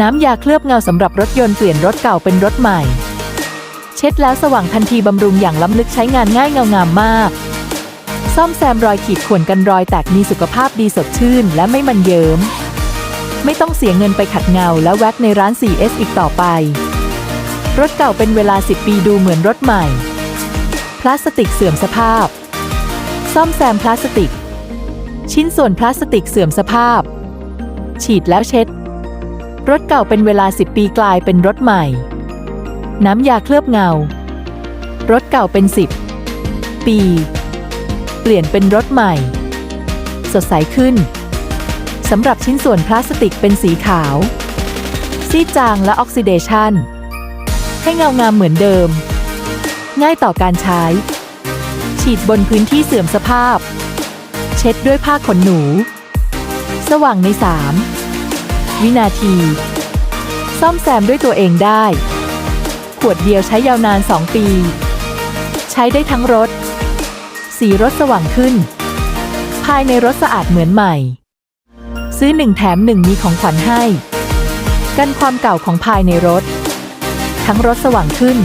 น้ำยาเคลือบเงาสำหรับรถยนต์เปลี่ยนรถเก่าเป็นรถใหม่ เช็ดแล้วสว่างทันทีบำรุงอย่างล้ำลึกใช้งานง่ายเงางามมาก ซ่อมแซมรอยขีดข่วนกันรอยแตกมีสุขภาพดีสดชื่น และไม่มันเยิ้ม ไม่ต้องเสียเงินไปขัดเงาและแว็กในร้าน 4S อีกต่อไป รถเก่าเป็นเวลา 10 ปีดูเหมือนรถใหม่ พลาสติกเสื่อมสภาพ ซ่อมแซมพลาสติก ชิ้นส่วนพลาสติกเสื่อมสภาพ ฉีดแล้วเช็ด รถเก่าเป็นเวลา 10 ปีกลายเป็นรถใหม่ น้ำยาเคลือบเงา รถเก่าเป็น 10 ปี เปลี่ยนเป็นรถใหม่ สดใสขึ้นสำหรับชิ้นส่วนพลาสติกเป็นสีขาว ซีดจางและออกซิเดชันให้เงางามเหมือนเดิม ง่ายต่อการใช้ ฉีดบนพื้นที่เสื่อมสภาพ เช็ดด้วยผ้าขนหนู สว่างในสาม 3วินาที ซ่อมแซมด้วยตัวเองได้ ขวดเดียวใช้ยาวนาน 2 ปี ใช้ได้ทั้งรถ สีรถสว่างขึ้น ภายในรถสะอาดเหมือนใหม่ ซื้อหนึ่งแถมหนึ่งมีของขวัญให้ กันความเก่าของภายในรถ ทั้งรถสว่างขึ้น